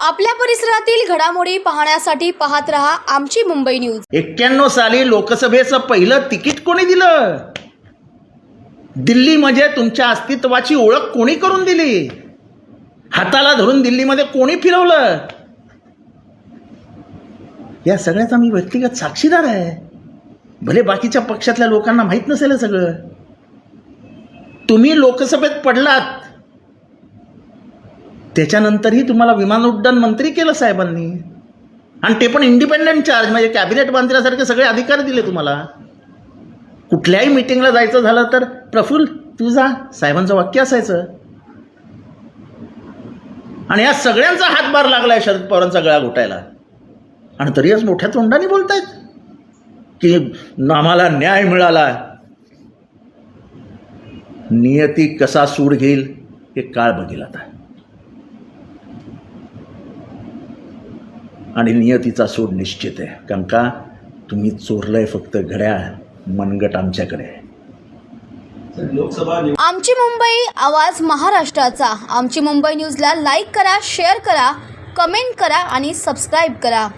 आपल्या परिसरातील घडामोडी पाहण्यासाठी पाहत रहा आमची मुंबई न्यूज. एक्क्याण्णव साली लोकसभेचं पहिलं तिकीट कोणी दिलं? दिल्लीमध्ये तुमच्या अस्तित्वाची ओळख कोणी करून दिली? हाताला धरून दिल्लीमध्ये कोणी फिरवलं? या सगळ्याचा मी व्यक्तिगत साक्षीदार आहे. भले बाकीच्या पक्षातल्या लोकांना माहीत नसेल सगळं. तुम्ही लोकसभेत पडलात. त्याच्यानंतरही तुम्हाला विमान उड्डाण मंत्री केलं साहेबांनी. आणि ते पण इंडिपेंडंट चार्ज म्हणजे कॅबिनेट मंत्र्यासारखे सगळे अधिकार दिले तुम्हाला. कुठल्याही मिटिंगला जायचं झालं तर प्रफुल्ल तू जा. साहेबांचं वाक्य असायचं. आणि या सगळ्यांचा हातभार लागलाय शरद पवारांचा गळा घोटायला. आणि तरी आज मोठ्या तोंडाने बोलतायत. की आम्हाला न्याय मिळाला. नियती कसा सूड घेईल हे काळ बघील आता आणि नियतीचा सूड निश्चित आहे. कारण का? तुम्ही चोरलंय फक्त घड्याळ मनगट आमच्याकडे. आहे आमची मुंबई आवाज महाराष्ट्राचा. आमची मुंबई न्यूजला लाईक करा शेअर करा कमेंट करा आणि सबस्क्राईब करा.